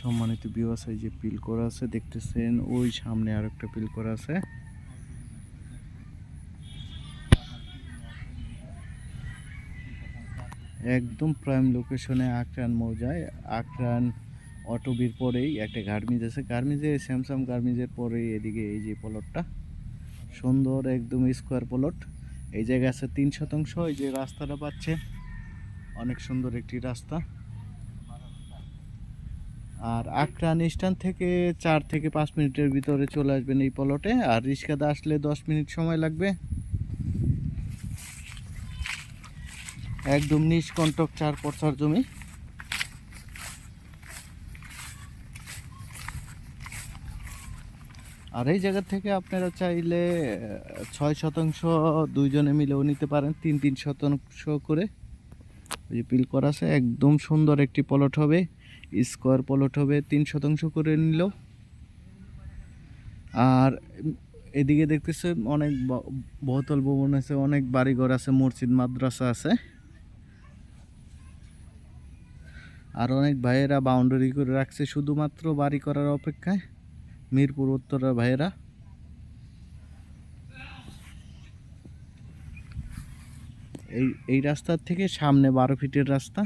সম্মানিত বিওয়াস এই যে পিল করা আছে, দেখতেছেন, ওই সামনে আর একটা পিল করা আছে। একদম প্রাইম লোকেশনে আক্রান মৌজায়, আক্রান অটোবির পরেই একটা গার্মিজ আছে। গার্মিজে, স্যামসাং গার্মিজের পরেই এদিকে এই যে প্লটটা সুন্দর, একদম স্কোয়ার প্লট এই জায়গায় আছে তিন শতাংশ, এই যে রাস্তাটা পাচ্ছে। অনেক সুন্দর একটি রাস্তা। আর আক্রান স্ট্যান্ড থেকে চার থেকে পাঁচ মিনিটের ভিতরে চলে আসবেন এই পলটে। আর রিক্সাতে আসলে দশ মিনিট সময় লাগবে। একদম নিষ্কণ্টক চার পরচার জমি। আর এই জায়গা থেকে আপনারা চাইলে ছয় শতাংশ দুইজনে মিলেও নিতে পারেন, তিন তিন শতাংশ করে। ওই যে পিল করা আছে, একদম সুন্দর একটি প্লট হবে। স্কোয়ার প্লট হবে তিন শতাংশ করে নিল। আর এদিকে দেখতেছেন অনেক বহুতল ভবন আছে, অনেক বাড়িঘর আছে, মসজিদ, মাদ্রাসা আছে। আর অনেক ভাইয়েরা বাউন্ডারি করে রাখছে, শুধুমাত্র বাড়ি করার অপেক্ষায়। মিরপুর উত্তরা ভাইয়েরা। এই এই রাস্তার থেকে সামনে বারো ফিটের রাস্তা।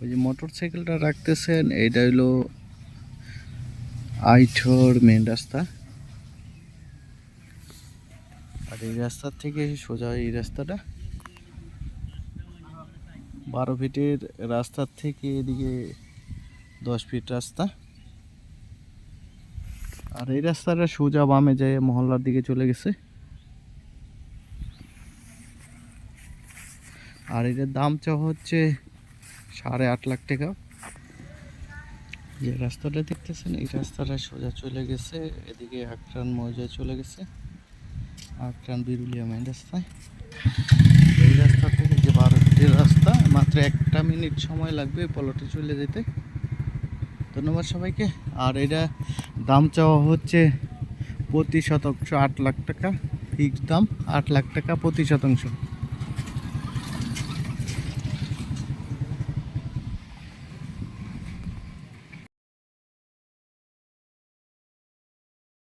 ওই যে মোটর সাইকেলটা রাখতেছেন, এইটা হইল আইঠর মেন রাস্তা। আর এই রাস্তার থেকে সোজা এই রাস্তাটা। বারো ফিটের রাস্তার থেকে এদিকে দশ ফিট রাস্তা। আর এই রাস্তাটা সোজা বামে যায় মহল্লার দিকে চলে গেছে। আর এটার দাম চাওয়া হচ্ছে সাড়ে আট লাখ টাকা। যে রাস্তাটা দেখতেছেন, এই রাস্তাটা সোজা চলে গেছে, এদিকে আক্রান মৌজায় চলে গেছে। আক্রান বিরুলিয়া মেন রাস্তায় এই রাস্তা থেকে যে বারো ফিটের রাস্তা মাত্র একটা মিনিট সময় লাগবে পলটে চলে যেতে। ধন্যবাদ সবাইকে। আর এটা দাম চাওয়া হচ্ছে প্রতি শতাংশ আট লাখ টাকা ফিক্সড দাম আট লাখ টাকা প্রতি শতাংশ।